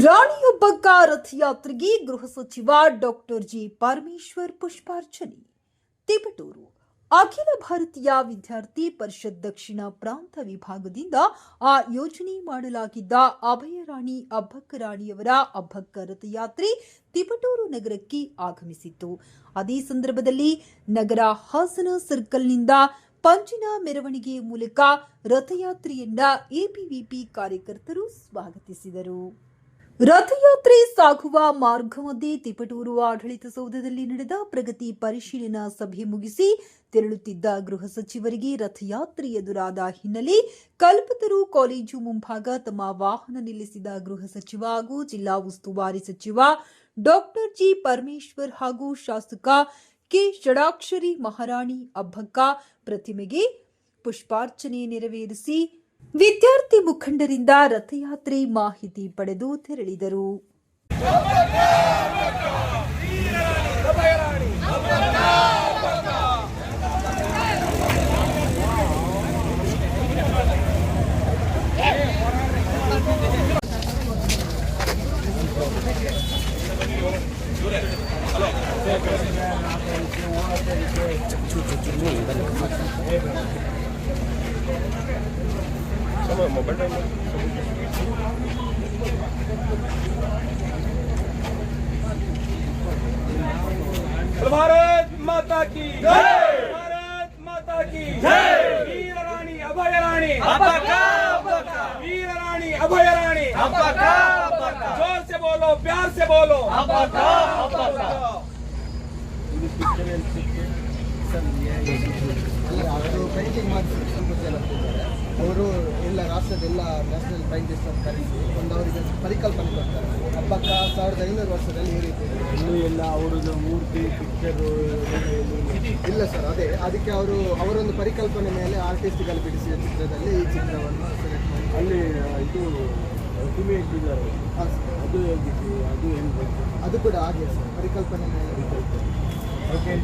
ರಾಣಿಯೊಬ್ಬಕ್ಕ ರಥಯಾತ್ರೆಗೆ ಗೃಹ ಸಚಿವ doctor G Parameshwar ಪುಷ್ಪಾರ್ಚನೆ. ತಿಪಟೂರು. ಅಖಿಲ ಭಾರತೀಯ ವಿದ್ಯಾರ್ಥಿ ಪರಿಷತ್ ದಕ್ಷಿಣ ಪ್ರಾಂತ ವಿಭಾಗದಿಂದ ಆ ಯೋಜನೆ ಮಾಡಲಾಗಿದ್ದ ಅಭಯರಾಣಿ ಅಬ್ಬಕ್ಕ ರಾಣಿಯವರ ಅಬ್ಬಕ್ಕ ರಥಯಾತ್ರೆ ತಿಪಟೂರು ನಗರಕ್ಕೆ ಆಗಮಿಸಿತ್ತು. ಅದೇ ಸಂದರ್ಭದಲ್ಲಿ ನಗರ ಹಾಸನ ಸರ್ಕಲ್ನಿಂದ ಪಂಚಿನ ಮೆರವಣಿಗೆ ಮೂಲಕ ರಥಯಾತ್ರೆಯನ್ನ ಎಪಿವಿಪಿ ಕಾರ್ಯಕರ್ತರು ಸ್ವಾಗತಿಸಿದರು. ರಥಯಾತ್ರೆ ಸಾಗುವ ಮಾರ್ಗ ಮಧ್ಯೆ ತಿಪಟೂರು ಆಡಳಿತ ಸೌಧದಲ್ಲಿ ನಡೆದ ಪ್ರಗತಿ ಪರಿಶೀಲನಾ ಸಭೆ ಮುಗಿಸಿ ತೆರಳುತ್ತಿದ್ದ ಗೃಹ ಸಚಿವರಿಗೆ ರಥಯಾತ್ರೆ ಎದುರಾದ ಹಿನ್ನೆಲೆ ಕಲ್ಪತರು ಕಾಲೇಜು ಮುಂಭಾಗ ತಮ್ಮ ವಾಹನ ನಿಲ್ಲಿಸಿದ ಗೃಹ ಸಚಿವ ಹಾಗೂ ಜಿಲ್ಲಾ ಉಸ್ತುವಾರಿ ಸಚಿವ ಡಾಕ್ಟರ್ ಜಿ ಪರಮೇಶ್ವರ್ ಹಾಗೂ ಶಾಸಕ ಕೆ ಷಡಾಕ್ಷರಿ ಮಹಾರಾಣಿ ಅಬ್ಬಕ್ಕ ಪ್ರತಿಮೆಗೆ ಪುಷ್ಪಾರ್ಚನೆ ನೆರವೇರಿಸಿ ವಿದ್ಯಾರ್ಥಿ ಮುಖಂಡರಿಂದ ರಥಯಾತ್ರೆ ಮಾಹಿತಿ ಪಡೆದು ತೆರಳಿದರು. भारत माता की जय भारत माता की जय वीर रानी अभय रानी वीर रानी अभय रानी जोर से बोलो प्यार से बोलो ಅವರು ಪೇಂಟಿಂಗ್ ಮಾಡಿಸಿ ಅವರು ಎಲ್ಲ ರಾಷ್ಟ್ರದ ಎಲ್ಲ ನ್ಯಾಷನಲ್ ಸೈಂಟಿಸ್ಟ್ ಅಂತ ಕರೆಸಿ ಒಂದು ಅವರಿಗೆ ಪರಿಕಲ್ಪನೆ ಕೊಡ್ತಾರೆ. ಹಬ್ಬಕ್ಕ ಸಾವಿರದ ಐನೂರು ವರ್ಷದಲ್ಲಿ ಈ ರೀತಿ. ಇನ್ನೂ ಎಲ್ಲ ಅವರದ್ದು ಮೂರ್ತಿ ಪಿಕ್ಚರು ಇಲ್ಲ. ಸರ್ ಅದೇ. ಅದಕ್ಕೆ ಅವರು ಅವರೊಂದು ಪರಿಕಲ್ಪನೆ ಮೇಲೆ ಆರ್ಟಿಸ್ಟ್ಗಳು ಬಿಡಿಸಿದ ಚಿತ್ರದಲ್ಲಿ ಈ ಚಿತ್ರವನ್ನು ಸೆಲೆಕ್ಟ್ ಮಾಡಿ. ಅಲ್ಲಿ ಇದು ಪ್ರತಿಮೆ ಇಟ್ಟಿದ್ದಾರೆ. ಸರ್. ಅದು ಹೇಗಿತ್ತು? ಅದು ಏನು ಬಂತು? ಅದು ಕೂಡ ಹಾಗೆ ಸರ್ ಪರಿಕಲ್ಪನೆ ಮೇಲೆ. ಓಕೆ